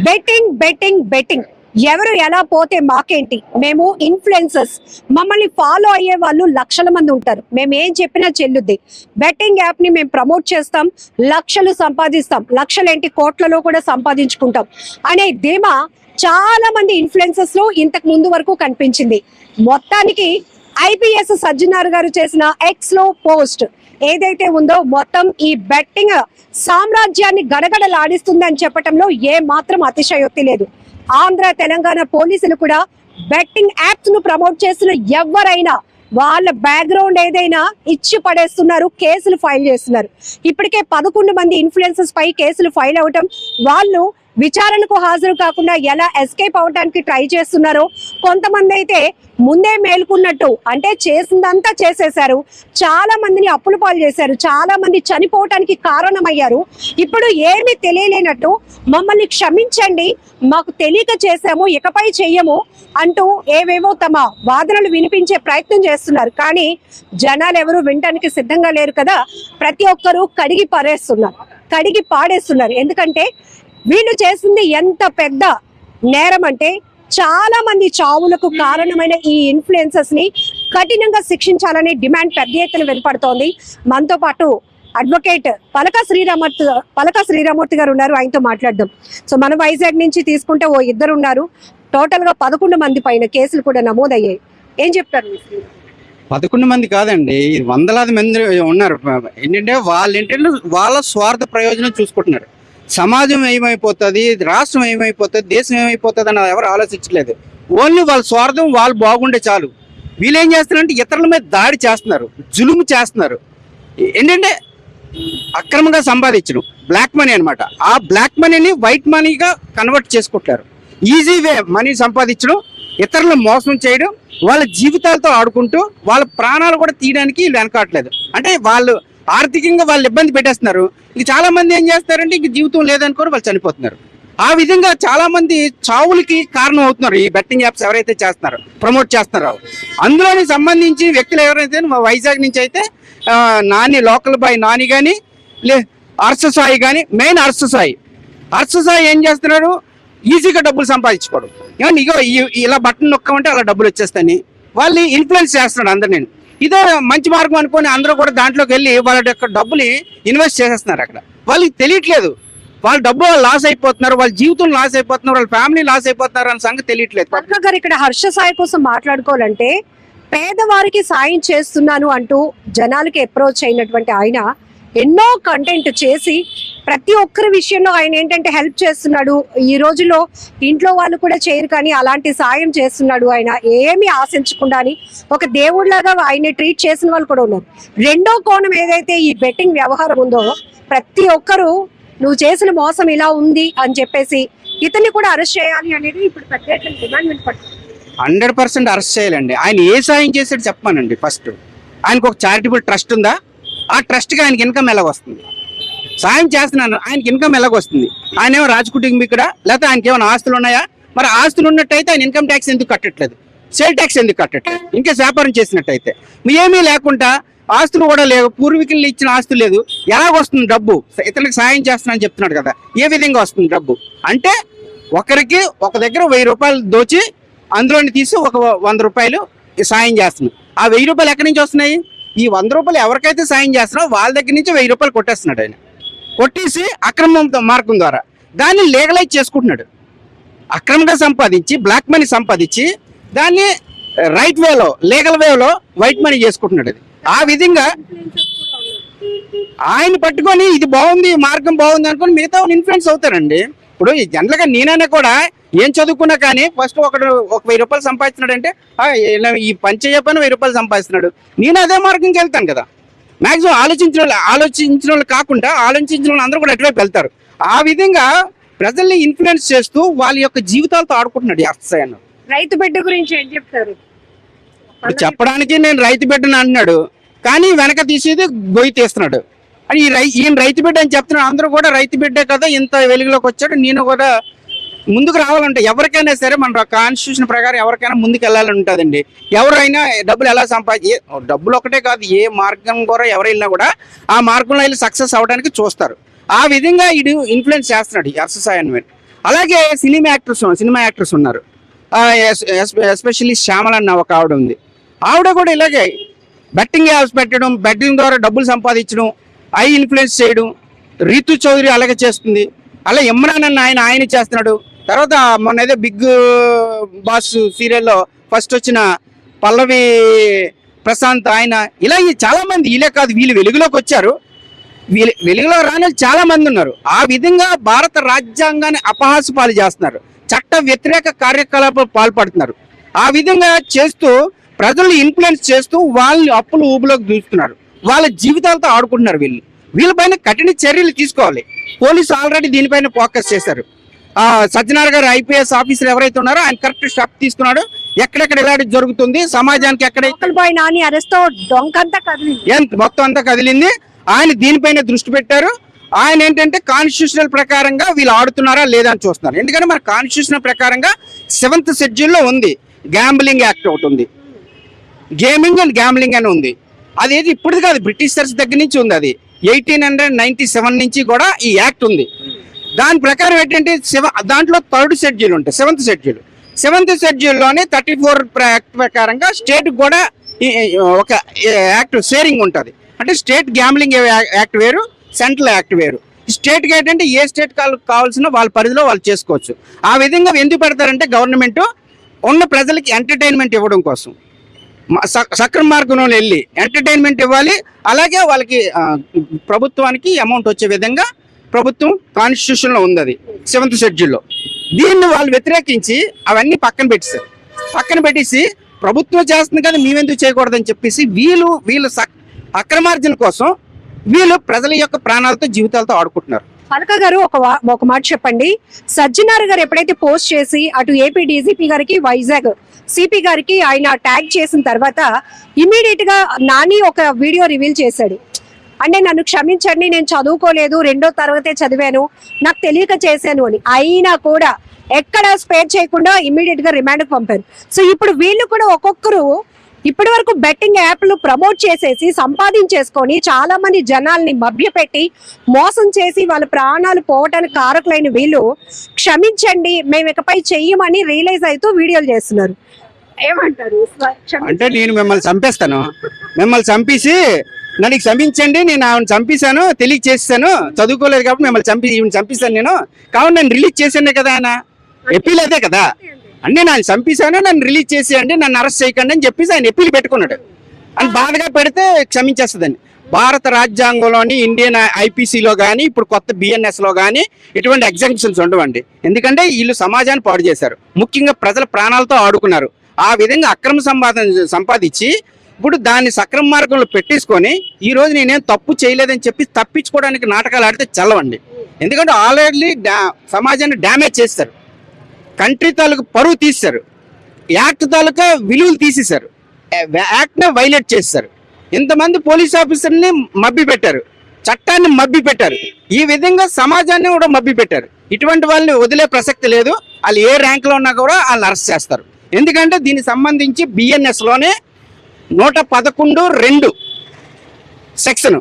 Betting betting betting ఎవరు ఎలా పోతే మాకేంటి? మేము ఇన్ఫ్లుయెన్సర్స్ మమ్మల్ని ఫాలో అయ్యే వాళ్ళు లక్షల మంది ఉంటారు. మేము ఏం చెప్పినా చెల్లుద్ది. బెట్టింగ్ యాప్ని మేము ప్రమోట్ చేస్తాం. లక్షలు సంపాదిస్తాం. లక్షలేంటి? కోట్లలో కూడా సంపాదించుకుంటాం. అనే ధీమా చాలా మంది ఇన్ఫ్లుయెన్సర్స్లో ఇంతకు ముందు వరకు కనిపించింది. మొత్తానికి ఐపీఎస్ సజ్జనార్ గారు చేసిన ఎక్స్లో పోస్ట్ ఏదైతే ఉందో మొత్తం ఈ బెట్టింగ్ సామ్రాజ్యాన్ని గడగడలాడిస్తుంది అని చెప్పటంలో ఏ మాత్రం అతిశయోక్తి లేదు. ఆంధ్ర తెలంగాణ పోలీసులు కూడా బెట్టింగ్ యాప్స్ను ప్రమోట్ చేస్తున్న ఎవరైనా వాళ్ళ బ్యాక్గ్రౌండ్ ఏదైనా ఇచ్చి పడేస్తున్నారు కేసులు ఫైల్ చేస్తున్నారు. ఇప్పటికే పదకొండు మంది ఇన్ఫ్లుయెన్సర్స్ పై కేసులు ఫైల్ అవటం వాళ్ళు విచారణకు హాజరు కాకుండా ఎలా ఎస్కేప్ అవడానికి ట్రై చేస్తున్నారో కొంతమంది అయితే ముందే మేలుకున్నట్టు అంటే చేసిందంతా చేసేశారు. చాలా మందిని అప్పులు పాలు చేశారు. చాలా మంది చనిపోవటానికి కారణమయ్యారు. ఇప్పుడు ఏమీ తెలియలేనట్టు మమ్మల్ని క్షమించండి మాకు తెలియక చేశాము ఇకపై చెయ్యము అంటూ ఏవేవో తమ వాదనలు వినిపించే ప్రయత్నం చేస్తున్నారు. కానీ జనాలు ఎవరు వినటానికి సిద్ధంగా లేరు కదా. ప్రతి ఒక్కరూ కడిగి పారేస్తున్నారు. కడిగి పాడేస్తున్నారు. ఎందుకంటే వీళ్ళు చేసింది ఎంత పెద్ద నేరం అంటే చాలా మంది చావులకు కారణమైన ఈ ఇన్ఫ్లుయెన్సెస్ని కఠినంగా శిక్షించాలనే డిమాండ్ పెద్ద ఎత్తున వెలుపడుతోంది మనతో పాటు అడ్వకేట్ పలక శ్రీరామూర్తి పలక శ్రీరామూర్తి గారు ఉన్నారు. ఆయనతో మాట్లాడదాం. సో మన వైజాగ్ నుంచి తీసుకుంటే ఓ ఇద్దరు ఉన్నారు. టోటల్గా పదకొండు మంది పైన కేసులు కూడా నమోదయ్యాయి. ఏం చెప్తారు పదకొండు మంది కాదండి. వందలాది మంది ఉన్నారు. ఏంటంటే వాళ్ళ ఏంటంటే వాళ్ళ స్వార్థ ప్రయోజనం చూసుకుంటున్నారు. సమాజం ఏమైపోతుంది? రాష్ట్రం ఏమైపోతుంది? దేశం ఏమైపోతుంది అని ఎవరు ఆలోచించలేదు ఓన్లీ వాళ్ళ స్వార్థం వాళ్ళు బాగుండే చాలు. వీళ్ళు ఏం చేస్తున్నారంటే ఇతరుల మీద దాడి చేస్తున్నారు. జులుము చేస్తున్నారు. ఏంటంటే అక్రమంగా సంపాదించడం. బ్లాక్ మనీ అనమాట ఆ బ్లాక్ మనీని వైట్ మనీగా కన్వర్ట్ చేసుకుంటారు ఈజీ వే మనీ సంపాదించడం ఇతరులను మోసం చేయడం వాళ్ళ జీవితాలతో ఆడుకుంటూ వాళ్ళ ప్రాణాలు కూడా తీయడానికి వీళ్ళు వెనకాట్లేదు అంటే వాళ్ళు ఆర్థికంగా వాళ్ళు ఇబ్బంది పెట్టేస్తున్నారు. ఇక చాలా మంది ఏం చేస్తారంటే ఇంక జీవితం లేదనుకోని వాళ్ళు చనిపోతున్నారు. ఆ విధంగా చాలా మంది చావులకి కారణం అవుతున్నారు. ఈ బెట్టింగ్ యాప్స్ ఎవరైతే చేస్తున్నారో ప్రమోట్ చేస్తున్నారో. అందులోని సంబంధించి వ్యక్తులు ఎవరైతే మా వైజాగ్ నుంచి అయితే నాని లోకల్ బాయ్ నాని కానీ లే అర్ష సాయి కానీ మెయిన్ అర్ష సాయి. సాయి ఏం చేస్తున్నాడు? ఈజీగా డబ్బులు సంపాదించుకోవడం ఏమంటే ఇగో ఈ- ఇలా బటన్ నొక్కమంటే అలా డబ్బులు వచ్చేస్తాయని. వాళ్ళు ఇన్ఫ్లుయెన్స్ చేస్తున్నాడు అందరు నేను ఇదే మంచి మార్గం అనుకొని అందరూ కూడా దాంట్లోకి వెళ్ళి వాళ్ళ యొక్క డబ్బుని ఇన్వెస్ట్ చేసేస్తున్నారు అక్కడ. వాళ్ళకి తెలియట్లేదు. వాళ్ళ డబ్బు లాస్ అయిపోతున్నారు వాళ్ళ జీవితం లాస్ అయిపోతున్నారు వాళ్ళ ఫ్యామిలీ లాస్ అయిపోతున్నారు అన్న సంగతి తెలియట్లేదు. పద్మ గారు ఇక్కడ హర్ష సాయి కోసం మాట్లాడుకోవాలంటే పేదవారికి సాయం చేస్తున్నాను అంటూ జనాలకి అప్రోచ్ అయినటువంటి ఆయన ఎన్నో కంటెంట్ చేసి ప్రతి ఒక్కరి విషయంలో ఆయన ఏంటంటే హెల్ప్ చేస్తున్నాడు. ఈ రోజులో ఇంట్లో వాళ్ళు కూడా చేయరు కానీ అలాంటి సాయం చేస్తున్నాడు ఆయన. ఏమీ ఆశించకుండా అని ఒక దేవుడిలాగా ఆయన్ని ట్రీట్ చేసిన వాళ్ళు కూడా ఉన్నారు. రెండో కోణం ఏదైతే ఈ బెట్టింగ్ వ్యవహారం ఉందో ప్రతి ఒక్కరూ నువ్వు చేసిన మోసం ఇలా ఉంది అని చెప్పేసి ఇతన్ని కూడా అరెస్ట్ చేయాలి అనేది ఇప్పుడు పెద్ద డిమాండ్ హండ్రెడ్ పర్సెంట్ అరెస్ట్ చేయాలండి. ఆయన ఏ సాయం చేశాడు చెప్పమానండి ఫస్ట్ ఆయనకు ఒక చారిటబుల్ ట్రస్ట్ ఉందా? ఆ ట్రస్ట్కి ఆయనకి ఇన్కమ్ ఎలాగ వస్తుంది సాయం చేస్తున్నాను ఆయనకి ఇన్కమ్ ఎలాగొస్తుంది? ఆయన ఏమో రాజ కుటుంబీకుడా లేకపోతే ఆయనకి ఏమైనా ఆస్తులు ఉన్నాయా? మరి ఆస్తులు ఉన్నట్టయితే ఆయన ఇన్కమ్ ట్యాక్స్ ఎందుకు కట్టట్లేదు? సేల్ ట్యాక్స్ ఎందుకు కట్టట్లేదు? ఇంకా వ్యాపారం చేసినట్టయితే. ఏమీ లేకుండా ఆస్తులు కూడా లేవు పూర్వీకులు ఇచ్చిన ఆస్తులు లేదు ఎలాగొస్తుంది డబ్బు? ఇతరులకు సాయం చేస్తున్నానని చెప్తున్నాడు కదా. ఏ విధంగా వస్తుంది డబ్బు? అంటే ఒకరికి ఒక దగ్గర వెయ్యి రూపాయలు దోచి అందులోని తీసి ఒక వంద రూపాయలు సాయం చేస్తున్నాం ఆ వెయ్యి రూపాయలు ఎక్కడి నుంచి వస్తున్నాయి? ఈ వంద రూపాయలు ఎవరికైతే సాయం చేస్తున్నారో వాళ్ళ దగ్గర నుంచి వెయ్యి రూపాయలు కొట్టేస్తున్నాడు ఆయన. కొట్టేసి అక్రమం మార్గం ద్వారా దాన్ని లీగలైజ్ చేసుకుంటున్నాడు. అక్రమంగా సంపాదించి బ్లాక్ మనీ సంపాదించి దాన్ని రైట్ వేలో లీగల్ వేలో వైట్ మనీ చేసుకుంటున్నాడు అది. ఆ విధంగా ఆయన పట్టుకొని ఇది బాగుంది మార్గం బాగుంది అనుకుని మిగతా ఇన్ఫ్లుయెన్స్ అవుతారండి. ఇప్పుడు ఈ జనరల్గా నేనైనా కూడా ఏం చదువుకున్నా కానీ ఫస్ట్ ఒకడు ఒక వెయ్యి రూపాయలు సంపాదిస్తున్నాడు అంటే "ఆ, ఇలా ఈ పని చేయపని వెయ్యి రూపాయలు సంపాదిస్తున్నాడు. నేను అదే మార్గంకి వెళ్తాను కదా. మాక్సిమం ఆలోచించిన వాళ్ళు ఆలోచించిన వాళ్ళు కాకుండా ఆలోచించిన వాళ్ళు అందరూ కూడా అటువైపు వెళ్తారు. ఆ విధంగా ప్రజల్ని ఇన్ఫ్లుయెన్స్ చేస్తూ వాళ్ళ యొక్క జీవితాలతో ఆడుకుంటున్నాడు అన్న. రైతు బిడ్డ గురించి ఏం చెప్తారు? చెప్పడానికి నేను రైతు బిడ్డని అంటున్నాడు కానీ వెనక తీసేది గొయ్యి తీస్తున్నాడు. అని ఈ రై ఈయన రైతు బిడ్డ అని చెప్తున్నాడు అందరూ కూడా రైతు బిడ్డే కదా ఇంత వెలుగులోకి వచ్చాడు నేను కూడా ముందుకు రావాలంటే ఎవరికైనా సరే మన కాన్స్టిట్యూషన్ ప్రకారం ఎవరికైనా ముందుకు వెళ్ళాలని ఉంటుందండి. ఎవరైనా డబ్బులు ఎలా సంపాది డబ్బులు ఒకటే కాదు ఏ మార్గం కూడా ఎవరు వెళ్ళినా కూడా ఆ మార్గంలో వెళ్ళి సక్సెస్ అవడానికి చూస్తారు. ఆ విధంగా ఇడు ఇన్ఫ్లుయెన్స్ చేస్తున్నాడు ఈ అర్ససాయన్ అలాగే సినిమా యాక్టర్స్ సినిమా యాక్టర్స్ ఉన్నారు. ఎస్పెషల్లీ శ్యామల అన్న ఒక ఆవిడ ఉంది. ఆవిడ కూడా ఇలాగే బెట్టింగ్ యాప్స్ పెట్టడం బెట్టింగ్ ద్వారా డబ్బులు సంపాదించడం ఐ ఇన్ఫ్లుయెన్స్ చేయడం రీతు చౌదరి అలాగే చేస్తుంది. అలా ఇమ్రాన్ అన్న ఆయన ఆయన చేస్తున్నాడు. తర్వాత మొన్న ఏదో బిగ్ బాస్ సీరియల్లో ఫస్ట్ వచ్చిన పల్లవి ప్రశాంత్ ఆయన ఇలా చాలామంది చాలా మంది వీళ్ళే కాదు వీళ్ళు వెలుగులోకి వచ్చారు. వీళ్ళు వెలుగులో రాని వాళ్ళు చాలా మంది ఉన్నారు. ఆ విధంగా భారత రాజ్యాంగాన్ని అపహాసపాలు చేస్తున్నారు. చట్ట వ్యతిరేక కార్యకలాపాలు పాల్పడుతున్నారు. ఆ విధంగా చేస్తూ ప్రజల్ని ఇన్ఫ్లుయెన్స్ చేస్తూ వాళ్ళని అప్పులు ఊబులోకి దూస్తున్నారు. వాళ్ళ జీవితాలతో ఆడుకుంటున్నారు వీళ్ళు. వీళ్ళపైన కఠిన చర్యలు తీసుకోవాలి. పోలీసు ఆల్రెడీ దీనిపైన ఫోకస్ చేశారు. సత్యనారాయణ గారు ఐపీఎస్ ఆఫీసర్ ఎవరైతే ఉన్నారో ఆయన కరెక్ట్ స్టెప్ తీసుకున్నాడు. ఎక్కడెక్కడ ఇలాంటి జరుగుతుంది సమాజానికి ఎక్కడ నాని అరెస్ట్ మొత్తం అంతా కదిలింది. ఆయన దీనిపైన దృష్టి పెట్టారు. ఆయన ఏంటంటే కాన్స్టిట్యూషనల్ ప్రకారంగా వీళ్ళు ఆడుతున్నారా లేదా అని చూస్తున్నారు. ఎందుకంటే మన కాన్స్టిట్యూషన్ ప్రకారంగా సెవెంత్ షెడ్యూల్లో ఉంది. గ్యాంబ్లింగ్ యాక్ట్ ఒకటి ఉంది. గేమింగ్ అండ్ గ్యాంబ్లింగ్ అని ఉంది. అదేది ఇప్పుడు కాదు బ్రిటిషర్స్ దగ్గర నుంచి ఉంది అది. ఎయిటీన్ హండ్రెడ్ నైన్టీ సెవెన్ నుంచి కూడా ఈ యాక్ట్ ఉంది. దాని ప్రకారం ఏంటంటే శివ దాంట్లో థర్డ్ షెడ్యూల్ ఉంటాయి సెవెంత్ షెడ్యూల్ సెవెంత్ షెడ్యూల్లోనే థర్టీ ఫోర్ యాక్ట్ ప్రకారంగా స్టేట్ కూడా ఒక యాక్ట్ షేరింగ్ ఉంటుంది. అంటే స్టేట్ గ్యాంబ్లింగ్ యాక్ట్ వేరు సెంట్రల్ యాక్ట్ వేరు. స్టేట్కి ఏంటంటే ఏ స్టేట్ కావాల్సిన వాళ్ళ పరిధిలో వాళ్ళు చేసుకోవచ్చు. ఆ విధంగా ఎందుకు పెడతారంటే గవర్నమెంట్ ఉన్న ప్రజలకి ఎంటర్టైన్మెంట్ ఇవ్వడం కోసం. సక్రమ మార్గంలో వెళ్ళి ఎంటర్టైన్మెంట్ ఇవ్వాలి. అలాగే వాళ్ళకి ప్రభుత్వానికి అమౌంట్ వచ్చే విధంగా ప్రభుత్వం కాన్స్టిట్యూషన్లో ఉంది అది సెవెంత్ షెడ్యూల్లో దీన్ని వాళ్ళు వ్యతిరేకించి అవన్నీ పక్కన పెట్టేశారు. పక్కన పెట్టేసి ప్రభుత్వం చేస్తుంది కదా మేమెందుకు చేయకూడదని చెప్పేసి వీళ్ళు వీళ్ళు అక్రమార్జన కోసం వీళ్ళు ప్రజల యొక్క ప్రాణాలతో జీవితాలతో ఆడుకుంటున్నారు. పలక గారు ఒక వా- ఒక మాట చెప్పండి. సజ్జనార్ గారు ఎప్పుడైతే పోస్ట్ చేసి అటు ఏపీ డీజీపీ గారికి వైజాగ్ సిపి గారికి ఆయన ట్యాగ్ చేసిన తర్వాత ఇమీడియట్గా నాని ఒక వీడియో రివీల్ చేశాడు. అంటే నన్ను క్షమించండి నేను చదువుకోలేదు రెండో తరగతే చదివాను నాకు తెలియక చేశాను అని. అయినా కూడా ఎక్కడ స్పేర్ చేయకుండా ఇమీడియట్గా రిమాండ్ పంపారు. సో ఇప్పుడు వీళ్ళు కూడా ఒక్కొక్కరు ఇప్పటి వరకు బెట్టింగ్ యాప్లు ప్రమోట్ చేసేసి సంపాదించేసుకొని చాలా మంది జనాల్ని మభ్యపెట్టి మోసం చేసి వాళ్ళ ప్రాణాలు పోవటానికి కారకులైన వీళ్ళు క్షమించండి మేము ఇకపై చెయ్యమని రియలైజ్ అవుతూ వీడియోలు చేస్తున్నారు. ఏమంటారు? అంటే నేను మిమ్మల్ని చంపేస్తాను. మిమ్మల్ని చంపేసి నన్ను క్షమించండి నేను ఆవిడ చంపేశాను తెలియచేసాను చదువుకోలేదు కాబట్టి మిమ్మల్ని చంపి ఈవిని చంపేశాను నేను. కాబట్టి నన్ను రిలీజ్ చేశాను కదా ఆయన. ఎప్పీల్ అదే కదా. అంటే నేను చంపేశాను నన్ను రిలీజ్ చేసేయండి నన్ను అరెస్ట్ చేయకండి అని చెప్పేసి ఆయన ఎప్పీలు పెట్టుకున్నాడు. అని బాధగా పెడితే క్షమించేస్తుందండి. భారత రాజ్యాంగంలోని ఇండియన్ ఐపీసీలో కానీ ఇప్పుడు కొత్త బిఎన్ఎస్లో కానీ ఇటువంటి ఎగ్జామ్షన్స్ ఉండవండి. ఎందుకంటే వీళ్ళు సమాజాన్ని పాడు చేశారు. ముఖ్యంగా ప్రజల ప్రాణాలతో ఆడుకున్నారు. ఆ విధంగా అక్రమ సంపాదన సంపాదించి ఇప్పుడు దాన్ని సక్రమ మార్గంలో పెట్టేసుకొని ఈ రోజు నేనేం తప్పు చేయలేదని చెప్పి తప్పించుకోవడానికి నాటకాలు ఆడితే చల్లవండి. ఎందుకంటే ఆల్రెడీ సమాజాన్ని డ్యామేజ్ చేస్తారు. కంట్రీ తాలూకు పరువు తీశారు యాక్ట్ తాలూకా విలువలు తీసేశారు. యాక్ట్నే వైలేట్ చేశారు ఇంతమంది పోలీస్ ఆఫీసర్ని మబ్బి పెట్టారు. చట్టాన్ని మబ్బి పెట్టారు. ఈ విధంగా సమాజాన్ని కూడా మబ్బి పెట్టారు. ఇటువంటి వాళ్ళని వదిలే ప్రసక్తి లేదు. వాళ్ళు ఏ ర్యాంక్లో ఉన్నా కూడా వాళ్ళు అరెస్ట్ చేస్తారు. ఎందుకంటే దీనికి సంబంధించి బిఎన్ఎస్లోనే నూట పదకొండు రెండు సెక్షన్.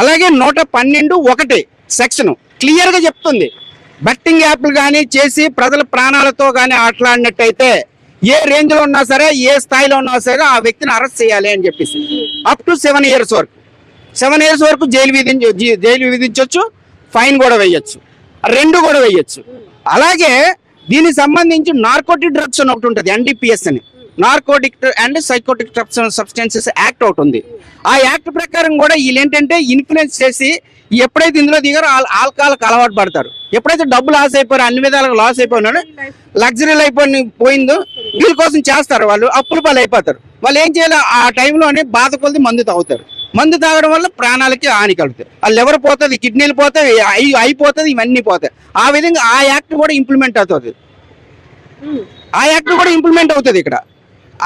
అలాగే నూట పన్నెండు ఒకటి సెక్షన్. క్లియర్గా చెప్తుంది. బెట్టింగ్ యాప్లు కానీ చేసి ప్రజల ప్రాణాలతో కానీ ఆటలాడినట్టయితే ఏ రేంజ్లో ఉన్నా సరే ఏ స్థాయిలో ఉన్నా సరే ఆ వ్యక్తిని అరెస్ట్ చేయాలి అని చెప్పేసి. అప్ టు సెవెన్ ఇయర్స్ వరకు. సెవెన్ ఇయర్స్ వరకు జైలు విధించ జైలు విధించవచ్చు ఫైన్ కూడా వేయచ్చు. రెండు కూడా వేయచ్చు. అలాగే దీనికి సంబంధించి నార్కోటిక్ డ్రగ్స్ అని ఒకటి ఉంటుంది ఎన్డీపీఎస్ అని. Narcotic and psychotic substances act ఒకటి ఉంది. ఆ యాక్ట్ ప్రకారం కూడా వీళ్ళు ఏంటంటే ఇన్ఫ్లుయెన్స్ చేసి ఎప్పుడైతే ఇందులో దిగారో ఆల్కహాల్కి అలవాటు పడతారు. ఎప్పుడైతే డబ్బు లాస్ అయిపోయారో అన్ని విధాలుగా లాస్ అయిపోయినాడు లగ్జరీ లైఫ్ అని పోయిందో వీళ్ళ కోసం చేస్తారు వాళ్ళు అప్పుల పాలు అయిపోతారు. వాళ్ళు ఏం చేయాలి ఆ టైంలోనే బాధ కొద్ది మందు తాగుతారు. మందు తాగడం వల్ల ప్రాణాలకి హాని కలుగుతాయి. ఆ లివర్ పోతుంది కిడ్నీలు పోతాయి అయి అయిపోతుంది ఇవన్నీ పోతాయి. ఆ విధంగా ఆ యాక్ట్ కూడా ఇంప్లిమెంట్ అవుతుంది. ఆ యాక్ట్ కూడా ఇంప్లిమెంట్ అవుతుంది ఇక్కడ.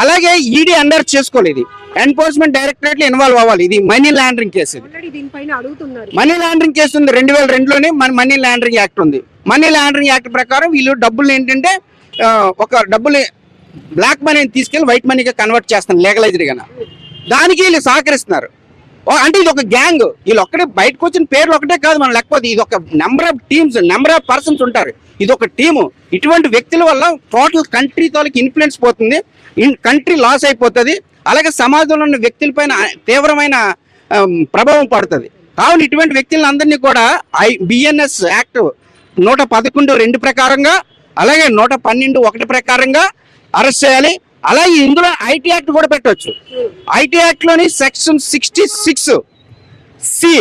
అలాగే ఈడీ అండర్ చేసుకోలేదు ఎన్ఫోర్స్మెంట్ డైరెక్టరేట్ ఇన్వాల్వ్ అవ్వాలి. ఇది money laundering case money laundering case ఉంది. రెండు వేల రెండులోనే మన మనీ లాండరింగ్ యాక్ట్ ఉంది. మనీ లాండరింగ్ యాక్ట్ ప్రకారం వీళ్ళు డబ్బులు ఏంటంటే ఒక డబ్బులు బ్లాక్ మనీని తీసుకెళ్ళి వైట్ మనీగా కన్వర్ట్ చేస్తాను లీగలైజ్డ్గా దానికి వీళ్ళు సహకరిస్తున్నారు. అంటే ఇది ఒక గ్యాంగ్ వీళ్ళు ఒక్కడే బయటకు వచ్చిన పేర్లు ఒకటే కాదు మనం లేకపోతే ఇది ఒక number of teams number of persons ఉంటారు. ఇది ఒక టీము ఇటువంటి వ్యక్తుల వల్ల టోటల్ కంట్రీ తాలూకు ఇన్ఫ్లుయెన్స్ పోతుంది. ఇన్ కంట్రీ లాస్ అయిపోతుంది. అలాగే సమాజంలో ఉన్న వ్యక్తులపైన తీవ్రమైన ప్రభావం పడుతుంది. కావున ఇటువంటి వ్యక్తులందరినీ కూడా ఐ బిఎన్ఎస్ యాక్ట్ నూట పదకొండు రెండు ప్రకారంగా అలాగే నూట పన్నెండు ఒకటి ప్రకారంగా అరెస్ట్ చేయాలి. అలాగే ఇందులో ఐటీ యాక్ట్ కూడా పెట్టవచ్చు ఐటీ యాక్ట్లోని సెక్షన్ సిక్స్టీ సిక్స్ సి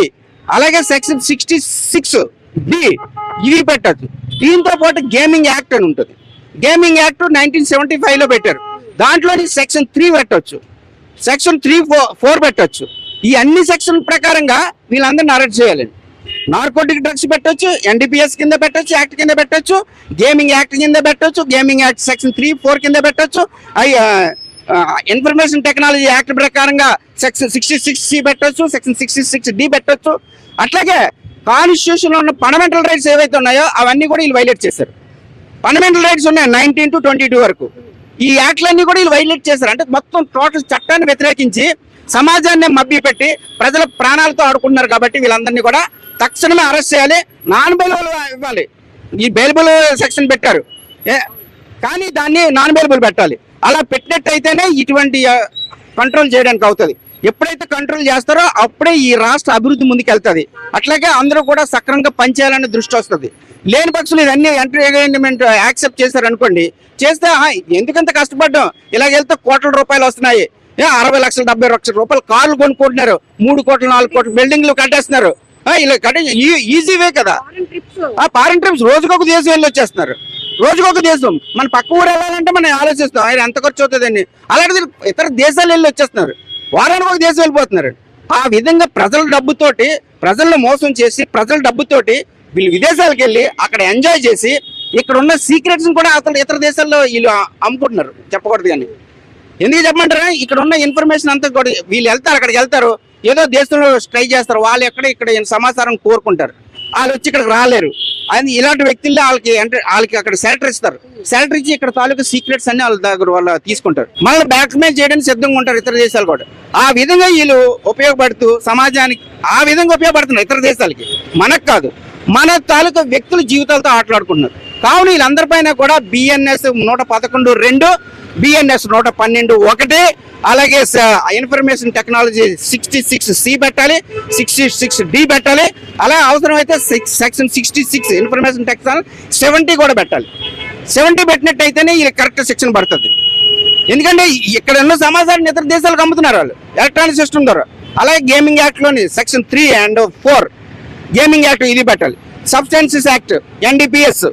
అలాగే సెక్షన్ సిక్స్టీ సిక్స్ బి ఇవి పెట్టచ్చు. దీంతో పాటు గేమింగ్ యాక్ట్ అని ఉంటుంది. గేమింగ్ యాక్ట్ నైన్టీన్ సెవెంటీ ఫైవ్లో పెట్టారు. దాంట్లోని సెక్షన్ త్రీ పెట్టవచ్చు సెక్షన్ త్రీ ఫోర్ ఫోర్ పెట్టవచ్చు ఈ అన్ని సెక్షన్ ప్రకారంగా వీళ్ళందరిని అరెస్ట్ చేయాలండి. నార్కోటిక్ డ్రగ్స్ పెట్టొచ్చు ఎన్డీపీఎస్ కింద పెట్టొచ్చు యాక్ట్ కింద పెట్టొచ్చు గేమింగ్ యాక్ట్ కింద పెట్టొచ్చు gaming act section three four కింద పెట్టొచ్చు. అవి ఇన్ఫర్మేషన్ టెక్నాలజీ యాక్ట్ ప్రకారంగా సెక్షన్ సిక్స్టీ సిక్స్ సి పెట్టొచ్చు సెక్షన్ సిక్స్టీ సిక్స్ డి పెట్టొచ్చు. అట్లాగే కాన్స్టిట్యూషన్లో ఉన్న ఫండమెంటల్ రైట్స్ ఏవైతే ఉన్నాయో అవన్నీ కూడా వీళ్ళు వైలేట్ చేశారు. ఫండమెంటల్ రైట్స్ ఉన్నాయి నైన్టీన్ టు ట్వంటీ టూ వరకు. ఈ యాక్ట్లన్నీ కూడా వీళ్ళు వైలేట్ చేశారు. అంటే మొత్తం టోటల్ చట్టాన్ని వ్యతిరేకించి సమాజాన్ని మభ్యపెట్టి ప్రజల ప్రాణాలతో ఆడుకుంటున్నారు కాబట్టి వీళ్ళందరినీ కూడా తక్షణమే అరెస్ట్ చేయాలి. నాన్ బెయిలబుల్ ఇవ్వాలి. ఈ బెయిలబుల్ సెక్షన్ పెట్టారు. ఏ- కానీ దాన్ని నాన్ బెయిలబుల్ పెట్టాలి. అలా పెట్టినట్టయితేనే ఇటువంటి కంట్రోల్ చేయడానికి అవుతుంది. ఎప్పుడైతే కంట్రోల్ చేస్తారో అప్పుడే ఈ రాష్ట్ర అభివృద్ధి ముందుకు వెళ్తుంది అట్లాగే అందరూ కూడా సక్రమంగా పనిచేయాలనే దృష్టి వస్తుంది. లేని పక్షులు ఇవన్నీ ఎంటర్టైన్మెంట్ యాక్సెప్ట్ చేశారు అనుకోండి చేస్తే "ఆ, ఎందుకంత కష్టపడ్డాం? ఇలాగ వెళ్తే కోట్ల రూపాయలు వస్తున్నాయి. అరవై లక్షలు డెబ్బై లక్షల రూపాయలు కార్లు కొనుక్కుంటున్నారు. మూడు కోట్లు నాలుగు కోట్లు బిల్డింగ్లు కట్టేస్తున్నారు. ఇలా కట్టే ఈజీ వే కదా. ఆ ఫారెన్ ట్రిప్స్ రోజుకొక దేశం వెళ్ళి వచ్చేస్తున్నారు రోజుకొక దేశం. మన పక్క ఊరు వెళ్ళాలంటే మనం ఆలోచిస్తాం ఆయన ఎంత ఖర్చు అవుతుందని అలాంటిది ఇతర దేశాలు వెళ్ళి వచ్చేస్తున్నారు. వారానికి ఒక దేశం వెళ్ళిపోతున్నారు. ఆ విధంగా ప్రజల డబ్బుతోటి ప్రజలను మోసం చేసి ప్రజల డబ్బుతోటి వీళ్ళు విదేశాలకు వెళ్ళి అక్కడ ఎంజాయ్ చేసి ఇక్కడ ఉన్న సీక్రెట్స్ని కూడా అతను ఇతర దేశాల్లో వీళ్ళు అమ్ముకుంటున్నారు. చెప్పకూడదు కానీ. ఎందుకు చెప్పమంటారా? ఇక్కడ ఉన్న ఇన్ఫర్మేషన్ అంతా కూడా వీళ్ళు వెళ్తారు అక్కడికి వెళ్తారు. ఏదో దేశంలో ట్రై చేస్తారు. వాళ్ళు ఎక్కడ ఇక్కడ సమాచారం కోరుకుంటారు. వాళ్ళు వచ్చి ఇక్కడికి రాలేరు. అది ఇలాంటి వ్యక్తుల్లో వాళ్ళకి అంటే వాళ్ళకి అక్కడ సెలటర్ ఇస్తారు. సెలటర్ ఇచ్చి ఇక్కడ తాలూకు సీక్రెట్స్ అన్ని వాళ్ళ దగ్గర వాళ్ళు తీసుకుంటారు. మళ్ళీ బ్యాక్మెయిల్ చేయడానికి సిద్ధంగా ఉంటారు ఇతర దేశాలు కూడా. ఆ విధంగా వీళ్ళు ఉపయోగపడుతూ సమాజానికి ఆ విధంగా ఉపయోగపడుతున్నారు ఇతర దేశాలకి. మనకు కాదు. మన తాలూకా వ్యక్తుల జీవితాలతో ఆటలాడుకుంటున్నారు. కావున వీళ్ళందరిపైన కూడా బిఎన్ఎస్ నూట పదకొండు రెండు బిఎన్ఎస్ నూట పన్నెండు ఒకటి అలాగే information technology sixty six C పెట్టాలి సిక్స్టీ సిక్స్ డి పెట్టాలి అలాగే అవసరమైతే six section sixty six information technology seventy కూడా పెట్టాలి. సెవెంటీ పెట్టినట్టయితేనే ఇది కరెక్ట్ సెక్షన్ పడుతుంది. ఎందుకంటే ఇక్కడ ఎన్నో సమాచారాన్ని ఇతర దేశాలకు అమ్ముతున్నారు వాళ్ళు. ఎలక్ట్రానిక్ సిస్టమ్ ద్వారా. అలాగే gaming యాక్ట్లోని section three and four gaming act ఇది పెట్టాలి. సబ్స్టెన్సెస్ యాక్ట్ ఎన్డీపీఎస్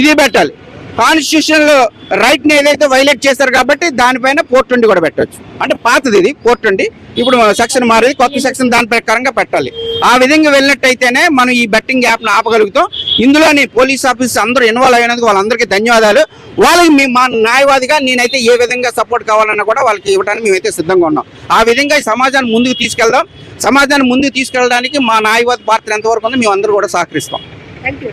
ఇది పెట్టాలి. కాన్స్టిట్యూషన్లో రైట్ని ఏదైతే వైలేట్ చేశారు కాబట్టి దానిపైన ఫోర్ ట్వంటీ కూడా పెట్టొచ్చు. అంటే పాతది ఇది ఫోర్ ట్వంటీ ఇప్పుడు సెక్షన్ మారేది కొత్త సెక్షన్ దాని ప్రకారంగా పెట్టాలి. ఆ విధంగా వెళ్ళినట్టయితేనే మనం ఈ బెట్టింగ్ యాప్ను ఆపగలుగుతాం. ఇందులోని పోలీస్ ఆఫీస్ అందరూ ఇన్వాల్వ్ అయినందుకు వాళ్ళందరికీ ధన్యవాదాలు. వాళ్ళకి మీ మా న్యాయవాదిగా నేనైతే ఏ విధంగా సపోర్ట్ కావాలన్నా కూడా వాళ్ళకి ఇవ్వడానికి మేమైతే సిద్ధంగా ఉన్నాం. ఆ విధంగా ఈ సమాజాన్ని ముందుకు తీసుకెళ్దాం. సమాజాన్ని ముందుకు తీసుకెళ్ళడానికి మా న్యాయవాది పాత్ర ఎంతవరకు ఉందో మేము అందరూ కూడా సహకరిస్తాం. Thank you